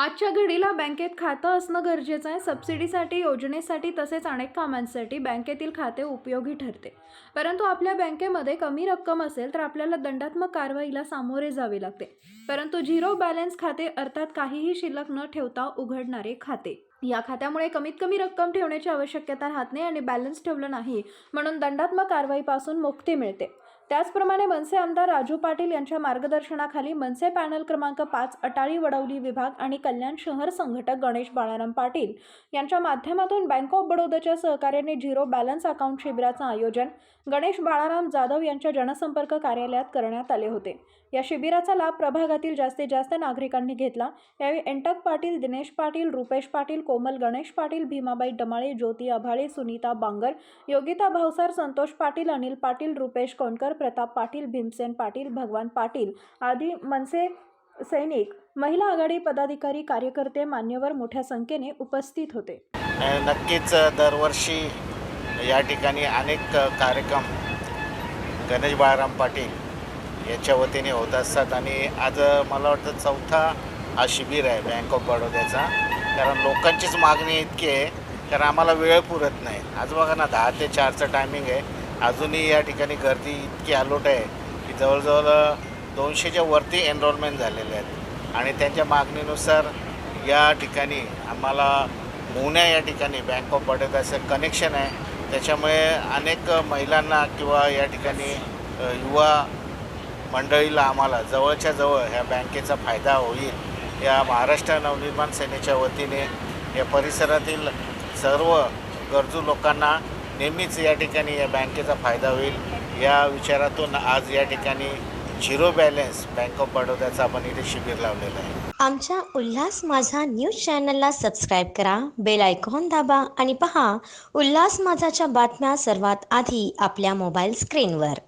आजच्या घडीला बँकेत खातं असणं गरजेचं आहे. सबसिडीसाठी योजनेसाठी तसेच अनेक कामांसाठी बँकेतील खाते उपयोगी ठरते. परंतु आपल्या बँकेमध्ये कमी रक्कम असेल तर आपल्याला दंडात्मक कारवाईला सामोरे जावे लागते. परंतु झिरो बॅलन्स खाते अर्थात काहीही शिल्लक न ठेवता उघडणारे खाते. या खात्यामुळे कमीत कमी रक्कम ठेवण्याची आवश्यकता राहत नाही आणि बॅलन्स ठेवलं नाही म्हणून दंडात्मक कारवाईपासून मुक्ती मिळते. त्याचप्रमाणे मनसे आमदार राजू पाटील यांच्या मार्गदर्शनाखाली मनसे पॅनल क्रमांक पाच अटाळी वडवली विभाग आणि कल्याण शहर संघटक गणेश बाळाराम पाटील यांच्या माध्यमातून बँक ऑफ बडोदाच्या सहकार्याने झिरो बॅलन्स अकाउंट शिबिराचं आयोजन गणेश बाळाराम जाधव यांच्या जनसंपर्क कार्यालयात करण्यात आले होते. या शिबिराचा लाभ प्रभागातील जास्तीत जास्त नागरिकांनी घेतला. यावेळी एंटक पाटील दिनेश पाटील रुपेश पाटील कोमल गणेश पाटील भीमाबाई डमाळे ज्योती आभाळे सुनीता बांगर योगिता भावसार संतोष पाटील अनिल पाटील रुपेश कोणकर प्रताप पाटील भीमसेन पाटील भगवान पाटील आदी मनसे सैनिक महिला आघाडी पदाधिकारी कार्यकर्ते मान्यवर मोठ्या संख्येने उपस्थित होते. नक्कीच दरवर्षी या ठिकाणी अनेक कार्यक्रम गणेश बाळाराम पाटील याच्या वतीने होत असतात आणि आज मला वाटतं चौथा हा शिबिर आहे बँक ऑफ बडोद्याचा कारण लोकांचीच मागणी इतकी आहे कारण आम्हाला वेळ पुरत नाही. आज बघा ना दहा ते चारचं टायमिंग आहे. अजूनही या ठिकाणी गर्दी इतकी आलोट आहे की जवळजवळ दोनशेच्या वरती एनरोलमेंट झालेले आहेत. आणि त्यांच्या मागणीनुसार या ठिकाणी आम्हाला मोहन्या या ठिकाणी बँक ऑफ बडोदाचं कनेक्शन आहे. त्याच्यामुळे अनेक महिलांना किंवा या ठिकाणी युवा मंडळीला आम्हाला जवळच्या जवळ ह्या बँकेचा फायदा होईल. या महाराष्ट्र नवनिर्माण सेनेच्या वतीने या परिसरातील सर्व गरजू लोकांना नेहमीच या ठिकाणी या बँकेचा फायदा होईल. या विचारातून आज या ठिकाणी झिरो बॅलन्स बँक ऑफ बडोद्याचं आपण इथे शिबिर लावलेलं आहे. आमच्या उल्हास माझा न्यूज चॅनलला सबस्क्राईब करा बेल आयकॉन दाबा आणि पहा उल्हास माझाच्या बातम्या सर्वात आधी आपल्या मोबाईल स्क्रीनवर.